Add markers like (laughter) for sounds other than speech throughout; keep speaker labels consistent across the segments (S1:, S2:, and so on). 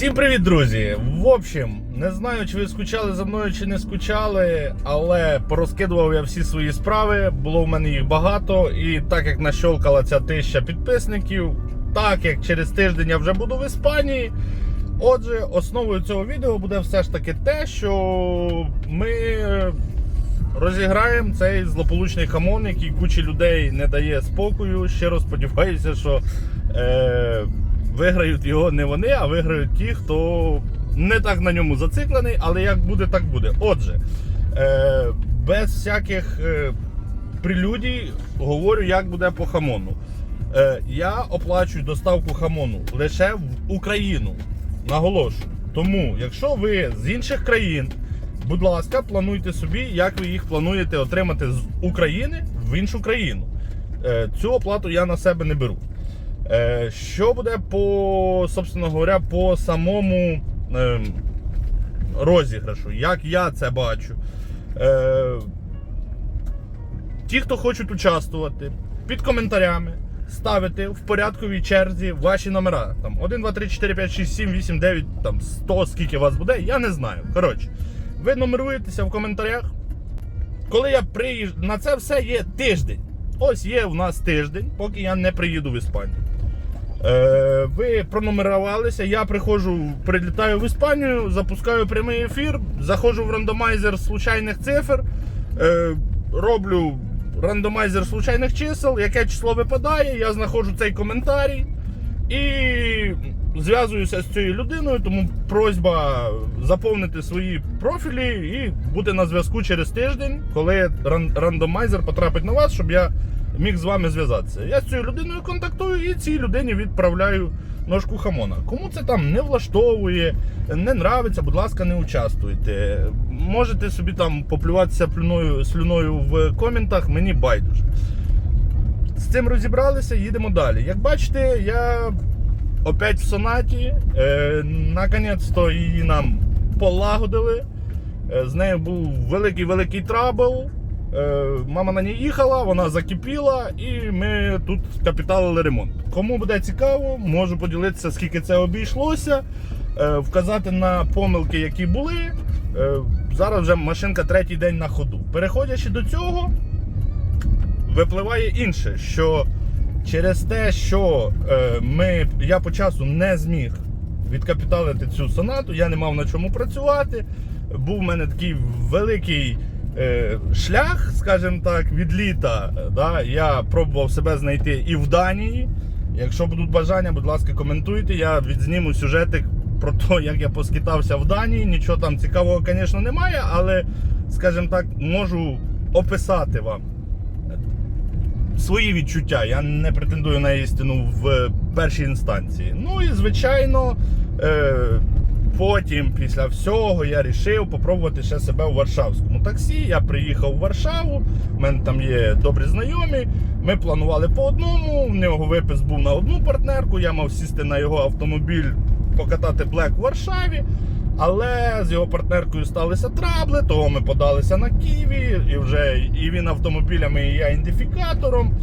S1: Всім привіт, друзі! В общем, не знаю, чи ви скучали за мною, чи не скучали, але порозкидував я всі свої справи. Було в мене їх багато. І так як нащолкала ця тисяча підписників, так як через тиждень я вже буду в Іспанії. Отже, основою цього відео буде все ж таки те, що ми розіграємо цей злополучний хамон, який кучі людей не дає спокою. Щиро сподіваюся, що е, виграють його не вони, а виграють ті, хто не так на ньому зациклений, але як буде, так буде. Отже, е, без всяких е, прелюдій говорю, як буде по хамону. Е, я оплачую доставку хамону лише в Україну. Наголошую. Тому, якщо ви з інших країн, будь ласка, плануйте собі, як ви їх плануєте отримати з України в іншу країну. Е, Цю оплату я на себе не беру. Е, Що буде по, собственно говоря, по самому е, розіграшу, як я це бачу. Е, Ті, хто хочуть участвувати, під коментарями ставити в порядковій черзі ваші номера. Там 1, 2, 3, 4, 5, 6, 7, 8, 9, там 100, скільки вас буде, я не знаю. Коротше, ви номеруєтеся в коментарях. Коли я приїжджу, на це все є тиждень. Ось є у нас тиждень, поки я не приїду в Іспанію. Е, ви пронумерувалися, я приходжу, прилітаю в Іспанію, запускаю прямий ефір, заходжу в рандомайзер случайних цифр, е, роблю рандомайзер случайних чисел, яке число випадає, я знаходжу цей коментарій і зв'язуюся з цією людиною, тому просьба заповнити свої профілі і бути на зв'язку через тиждень, коли рандомайзер потрапить на вас, щоб я міг з вами зв'язатися. Я з цією людиною контактую і цій людині відправляю ножку хамона. Кому це там не влаштовує, не нравиться, будь ласка, не участвуйте. Можете собі там поплюватися плюною, слюною в коментах, мені байдуже. З цим розібралися, їдемо далі. Як бачите, я опять в сонаті. Е, наконець-то її нам полагодили. Е, з нею був великий-великий трабл. Е, мама на ній їхала, вона закипіла, і ми тут капіталили ремонт. Кому буде цікаво, можу поділитися, скільки це обійшлося, е, вказати на помилки, які були. Е, зараз вже машинка третій день на ходу. Переходячи до цього, випливає інше, що через те, що ми, я по часу не зміг відкапіталити цю сонату, я не мав на чому працювати. Був в мене такий великий шлях, скажімо так, від літа. е, Да? Я пробував себе знайти і в Данії. Якщо будуть бажання, будь ласка, коментуйте. Я відзніму сюжетик про те, як я поскітався в Данії. Нічого там цікавого, звісно, немає, але, скажімо так, можу описати вам свої відчуття. Я не претендую на істину в першій інстанції. Ну і звичайно, е, потім, після всього, я вирішив попробувати ще себе у Варшавському таксі. Я приїхав в Варшаву, в мене там є добрі знайомі. Ми планували по одному. В нього випис був на одну партнерку. Я мав сісти на його автомобіль, покатати блек в Варшаві. Але з його партнеркою сталися трабли, того ми подалися на Києві, і вже і він автомобілями, і я ідентифікатором.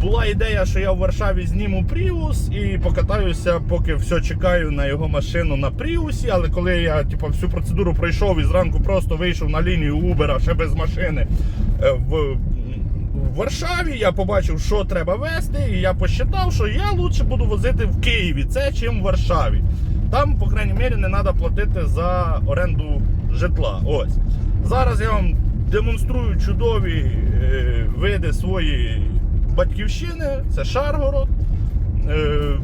S1: Була ідея, що я в Варшаві зніму Пріус і покатаюся, поки все чекаю на його машину на Пріусі. Але коли я типу, всю процедуру пройшов і зранку просто вийшов на лінію Uber, ще без машини е, в, в Варшаві, я побачив, що треба вести, і я посчитав, що я лучше буду возити в Києві це, чим в Варшаві. Там, по крайній мірі, не треба платити за оренду житла. Ось. Зараз я вам демонструю чудові е, види своєї батьківщини. Це Шаргород. Е,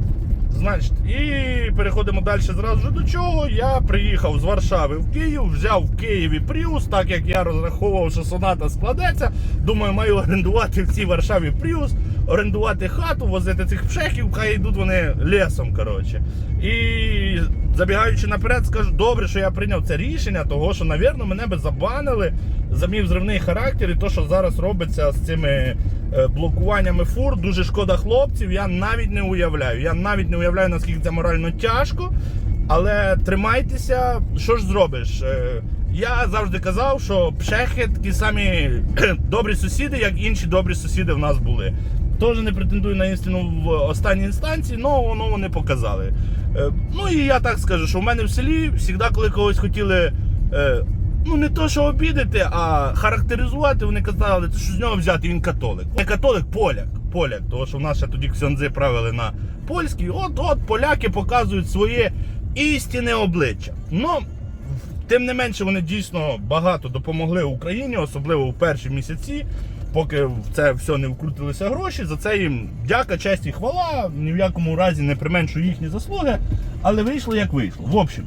S1: значить, і переходимо далі зразу до чого. Я приїхав з Варшави в Київ, взяв в Києві Пріус, так як я розраховував, що соната складеться. Думаю, маю орендувати в цій Варшаві Пріус, орендувати хату, возити цих пшехів, хай йдуть вони лісом. коротше. І забігаючи наперед, скажу, добре, що я прийняв це рішення, того що, навірно, мене би забанили за мій взривний характер і то, що зараз робиться з цими е, блокуваннями фур. Дуже шкода хлопців. Я навіть не уявляю. Я навіть не уявляю, наскільки це морально тяжко. Але тримайтеся, що ж зробиш? Я завжди казав, що пшехи такі самі (clears throat) добрі сусіди, як інші добрі сусіди в нас були. Теж не претендую на істину в останній інстанції, але воно вони показали. Е, Ну і я так скажу, що в мене в селі завжди, коли когось хотіли. е, Ну, не то, що обідати, а характеризувати, вони казали, що з нього взяти, він католик. Не католик, поляк. Поляк, тому що в нас ще тоді ксьондзи правили на польській. От от поляки показують своє істинне обличчя. Ну, тим не менше, вони дійсно багато допомогли Україні, особливо в перші місяці, поки в це все не вкрутилися гроші. За це їм дяка, честь і хвала. Ні в якому разі не применшую їхні заслуги, але вийшло як вийшло. В общем.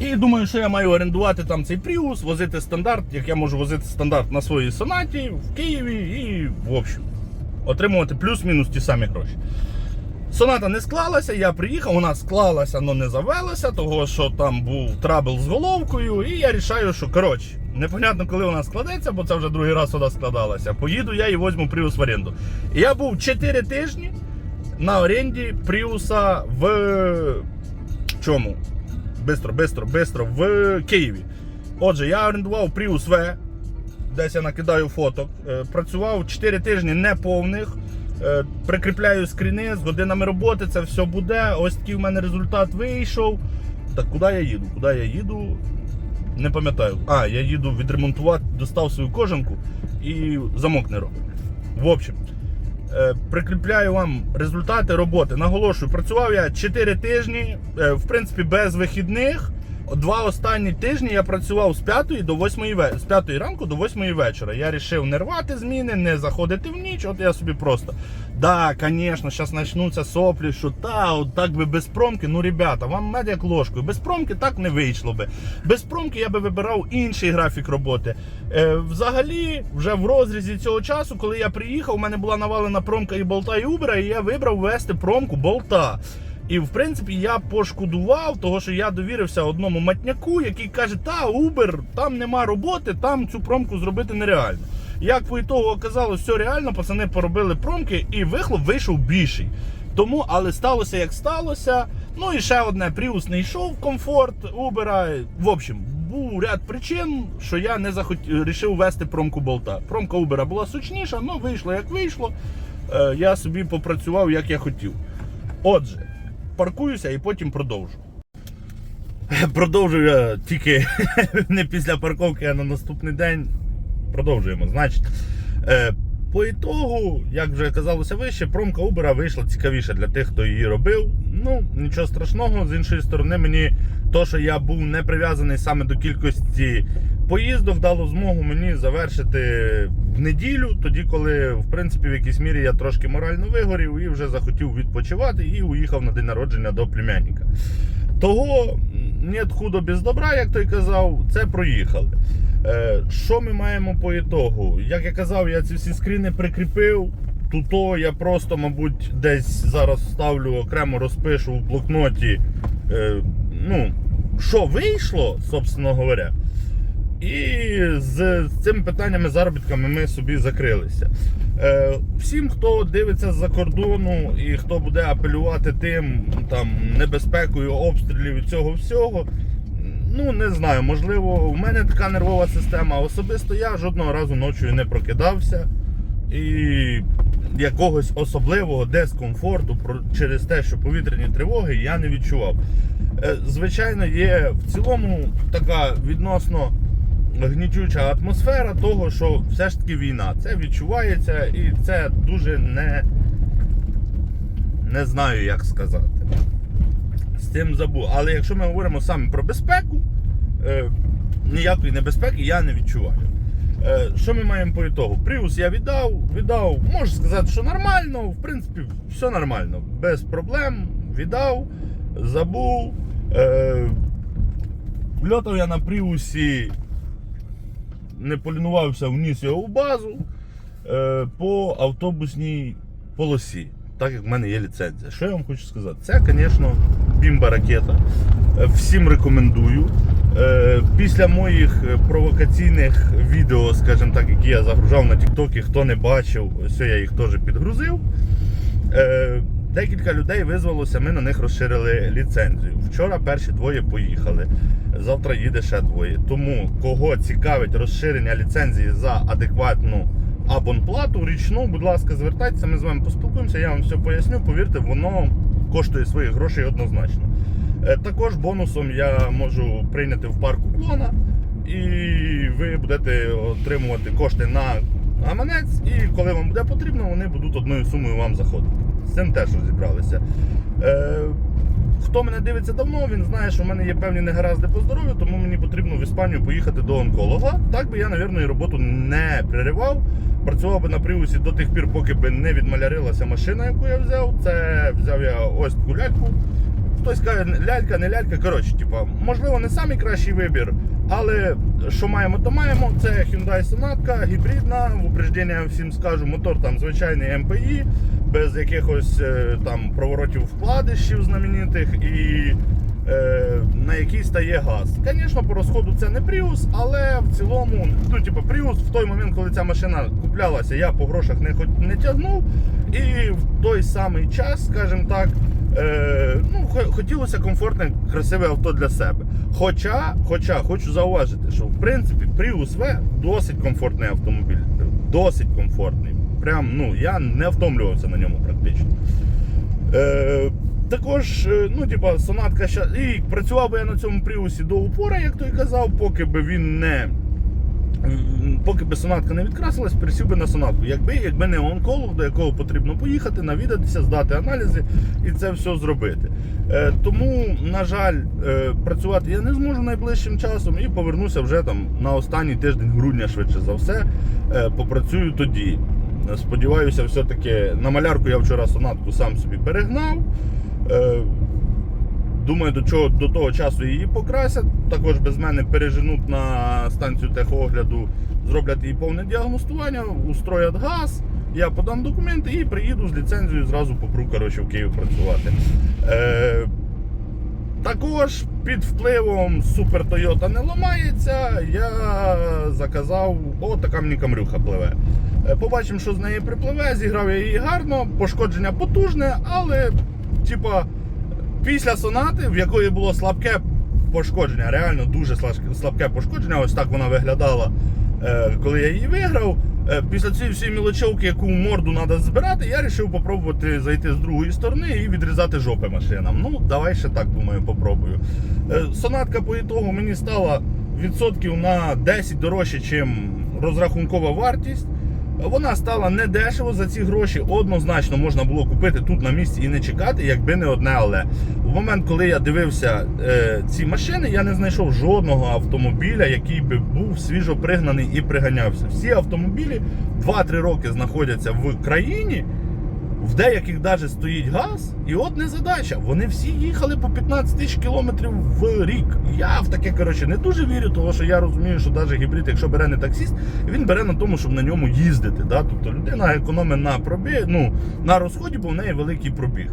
S1: І думаю, що я маю орендувати там цей Prius, возити стандарт, як я можу возити стандарт на своїй сонаті в Києві і в общем отримувати плюс-мінус ті самі гроші. Соната не склалася, я приїхав, вона склалася, але не завелася, того що там був трабл з головкою, і я рішаю, що коротше, непонятно, коли вона складеться, бо це вже другий раз вона складалася. Поїду я і візьму Prius в оренду. Я був 4 тижні на оренді Пріуса в чому? Бистро, бистро, бистро, в Києві. Отже, я орендував Prius V, десь я накидаю фоток. Е, Працював 4 тижні неповних. Е, Прикріпляю скріни з годинами роботи, це все буде. Ось такий в мене результат вийшов. Так куди я їду? Куди я їду? Не пам'ятаю. А, я їду відремонтувати, достав свою кожанку і замок не робить. В общем, е, прикріпляю вам результати роботи. Наголошую, працював я 4 тижні, е, в принципі, без вихідних. Два останні тижні я працював з 5 до 8 ве... з 5 ранку до 8 вечора. Я вирішив не рвати зміни, не заходити в ніч. От я собі просто. Да, звісно, зараз почнуться соплі, що та, от так би без промки. Ну, ребята, вам мед як ложкою. Без промки так не вийшло би. Без промки я би вибирав інший графік роботи. Е, взагалі, вже в розрізі цього часу, коли я приїхав, у мене була навалена промка і болта, і убера, і я вибрав вести промку болта. І в принципі я пошкодував, того що я довірився одному матняку, який каже, та Uber, там нема роботи, там цю промку зробити нереально. Як по ітогу оказалось, все реально, пацани поробили промки, і вихлоп вийшов більший. Тому, але сталося як сталося. Ну і ще одне, Prius не йшов в комфорт Uber. В общем, був ряд причин, що я не захотів рішив вести промку болта. Промка Uber була сучніша, але вийшло як вийшло. Е, я собі попрацював як я хотів. Отже, паркуюся і потім продовжу. (laughs) Продовжую тільки (laughs) не після парковки, а на наступний день. Продовжуємо. Значить, е, по ітогу, як вже казалося вище, промка Uber вийшла цікавіша для тих, хто її робив. Ну, нічого страшного. З іншої сторони, мені то, що я був не прив'язаний саме до кількості поїздок, дало змогу мені завершити в неділю, тоді, коли, в принципі, в якійсь мірі я трошки морально вигорів і вже захотів відпочивати і уїхав на день народження до племянника. Того нет худо без добра, як той казав, це проїхали. Е, Що ми маємо по ітогу? Як я казав, я ці всі скріни прикріпив. Туто я просто, мабуть, десь зараз ставлю окремо розпишу в блокноті. Е, ну, що вийшло, собственно говоря. І з, цими питаннями заробітками ми собі закрилися. Е, всім, хто дивиться з-за кордону і хто буде апелювати тим там небезпекою обстрілів і цього всього. Ну, не знаю, можливо, в мене така нервова система. Особисто я жодного разу ночою не прокидався. І якогось особливого дискомфорту через те, що повітряні тривоги я не відчував. Е, Звичайно, є в цілому така відносно гнітюча атмосфера того, що все ж таки війна. Це відчувається і це дуже не, не знаю, як сказати. З цим забув. Але якщо ми говоримо саме про безпеку, е, ніякої небезпеки я не відчуваю. Е, що ми маємо по ітогу? Prius я віддав, віддав, можу сказати, що нормально, в принципі, все нормально, без проблем, віддав, забув. Е, льотав я на Пріусі, не полінувався, вніс його в базу е, по автобусній полосі, так як в мене є ліцензія. Що я вам хочу сказати? Це, звісно, бімба ракета. Е, Всім рекомендую. Е, Після моїх е, провокаційних відео, скажімо так, які я загружав на TikTok, хто не бачив, ось я їх теж підгрузив. Декілька людей визвалося, ми на них розширили ліцензію. Вчора перші двоє поїхали. Завтра їде ще двоє. Тому кого цікавить розширення ліцензії за адекватну абонплату річну, будь ласка, звертайтеся, ми з вами поспілкуємося, я вам все поясню. Повірте, воно коштує своїх грошей однозначно. Е, Також бонусом я можу прийняти в парку клона, і ви будете отримувати кошти на гаманець, і коли вам буде потрібно, вони будуть одною сумою вам заходити. Цим теж розібралися. Е, Хто мене дивиться давно, він знає, що в мене є певні негаразди по здоров'ю, тому мені потрібно в Іспанію поїхати до онколога. Так би я, навірно, і роботу не переривав. Працював би на привусі до тих пір, поки би не відмалярилася машина, яку я взяв. Це взяв я ось таку ляльку. Хтось каже, лялька, не лялька. Коротше, типа, можливо, не найкращий вибір, але що маємо, то маємо. Це Hyundai Sonata, гібридна. В упреждення всім скажу, мотор там звичайний МПІ, без якихось е, там проворотів вкладишів знаменитих і е, на який стає газ. Звісно, по розходу це не Prius, але в цілому, ну, типу, Prius в той момент, коли ця машина куплялася, я по грошах не, не тягнув. І в той самий час, скажімо так, е, ну, хотілося комфортне, красиве авто для себе. Хоча, хоча хочу зауважити, що в принципі Prius V досить комфортний автомобіль. Досить комфортний. Прям, ну, я не втомлювався на ньому практично. Е, також, е, ну, типа, сонатка. І працював би я на цьому Prius до упора, як той казав, поки би він не. Поки би сонатка не відкрасилась, пересів би на сонатку. Якби, якби не онколог, до якого потрібно поїхати, навідатися, здати аналізи і це все зробити. Е, тому, на жаль, е, працювати я не зможу найближчим часом і повернуся вже там на останній тиждень грудня, швидше за все. Е, попрацюю тоді. Сподіваюся, все-таки на малярку я вчора сонатку сам собі перегнав. Е, Думаю, до чого до того часу її покрасять. Також без мене переженуть на станцію техогляду, зроблять її повне діагностування, устроять газ. Я подам документи і приїду з ліцензією, зразу попру коротше, в Київ працювати. Е, також під впливом Super Toyota не ламається. Я заказав, о, така мені камрюха пливе. Е, Побачимо, що з неї припливе. Зіграв я її гарно, пошкодження потужне, але типа після сонати, в якої було слабке пошкодження, реально дуже слабке- пошкодження. Ось так вона виглядала, е, коли я її виграв. Е, Після цієї всієї мілочовки, яку морду треба збирати, я вирішив попробувати зайти з другої сторони і відрізати жопи машинам. Ну, давай ще так думаю, попробую. Е, Сонатка по ітогу мені стала відсотків на 10 дорожче, ніж розрахункова вартість. Вона стала недешево за ці гроші. Однозначно можна було купити тут на місці і не чекати, якби не одне але. В момент, коли я дивився е, ці машини, я не знайшов жодного автомобіля, який би був свіжо пригнаний і приганявся. Всі автомобілі 2-3 роки знаходяться в країні. В деяких навіть стоїть газ, і от не задача. Вони всі їхали по 15 тисяч кілометрів в рік. Я в таке коротше не дуже вірю, тому що я розумію, що навіть гібрид, якщо бере не таксіст, він бере на тому, щоб на ньому їздити. Да? Тобто людина економить на пробіг, ну, на розході, бо в неї великий пробіг.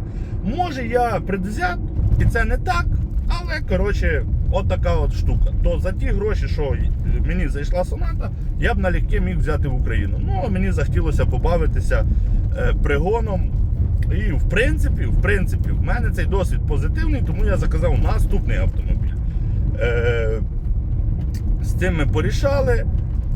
S1: Може, я предвзят, і це не так, але коротше, от така от штука. То за ті гроші, що мені зайшла соната, я б налегке міг взяти в Україну. Ну, мені захотілося побавитися пригоном. І в принципі, в принципі, в мене цей досвід позитивний, тому я заказав наступний автомобіль. Е, з цим ми порішали.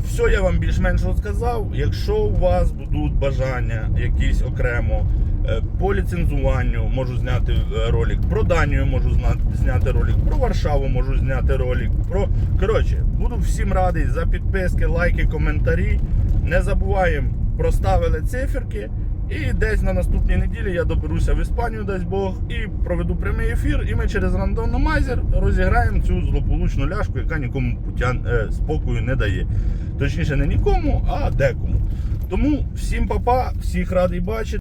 S1: Все я вам більш-менш розказав. Якщо у вас будуть бажання якісь окремо е, по ліцензуванню, можу зняти е, ролик, про Данію можу зняти ролик, про Варшаву можу зняти ролик. Про... Коротше, буду всім радий за підписки, лайки, коментарі. Не забуваємо, проставили циферки. І десь на наступній неділі я доберуся в Іспанію, десь Бог, і проведу прямий ефір. І ми через рандомномайзер розіграємо цю злополучну ляшку, яка нікому путян, е, спокою не дає. Точніше, не нікому, а декому. Тому всім папа, всіх радий бачити.